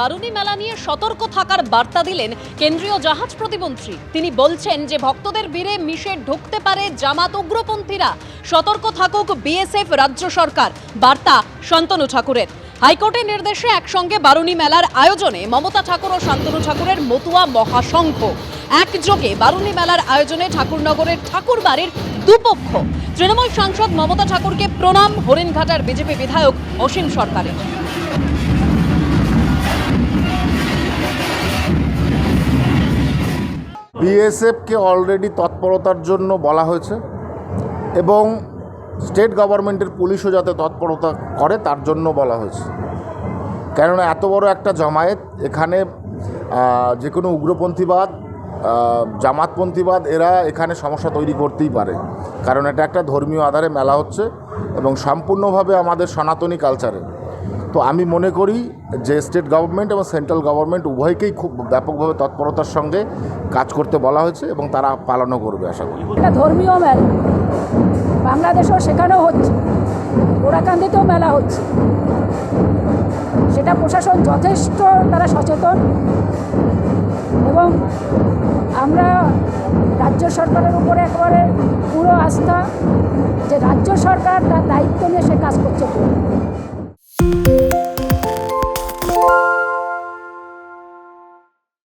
বারুনি মেলা নিয়ে সতর্ক থাকার বার্তা দিলেন কেন্দ্রীয় জাহাজ প্রতিমন্ত্রী। তিনি বলছেন যে ভক্তদের ভিড়ে মিশে ঢুকতে পারে জামাত উগ্রপন্থীরা। সতর্ক থাকুক বিএসএফ রাজ্য সরকার। বার্তা শান্তনু ঠাকুরের। হাইকোর্টের নির্দেশে একসঙ্গে বারুনি মেলার আয়োজনে মমতা ঠাকুর ও শান্তনু ঠাকুরের মতুয়া মহাসংঘ। একযোগে বারুনি মেলার আয়োজনে ঠাকুরনগরের ঠাকুর বাড়ির দুপক্ষ। তৃণমূল সাংসদ মমতা ঠাকুরকে প্রণাম। হরিণঘাটার বিজেপি বিধায়ক অসীম সরকারের। বিএসএফকে অলরেডি তৎপরতার জন্য বলা হয়েছে এবং স্টেট গভর্নমেন্টের পুলিশও যাতে তৎপরতা করে, তার জন্য বলা হয়েছে। কেননা এত বড় একটা জমায়েত, এখানে যে কোনো উগ্রপন্থীবাদ জামাতপন্থীবাদ, এরা এখানে সমস্যা তৈরি করতেই পারে। কারণ এটা একটা ধর্মীয় আধারে মেলা হচ্ছে এবং সম্পূর্ণভাবে আমাদের সনাতনী কালচারে তো আমি মনে করি যে স্টেট গভর্নমেন্ট এবং সেন্ট্রাল গভর্নমেন্ট উভয়কেই খুব ব্যাপকভাবে তৎপরতার সঙ্গে কাজ করতে বলা হয়েছে এবং তারা পালনও করবে আশা করি। একটা ধর্মীয় মেলা। বাংলাদেশেও সেখানেও হচ্ছে। ওরাকান্দিতেও মেলা হচ্ছে। সেটা প্রশাসন যথেষ্ট তারা সচেতন এবং আমরা রাজ্য সরকারের উপরে একেবারে পুরো আস্থা যে রাজ্য সরকার তার দায়িত্ব নিয়ে সে কাজ করছে।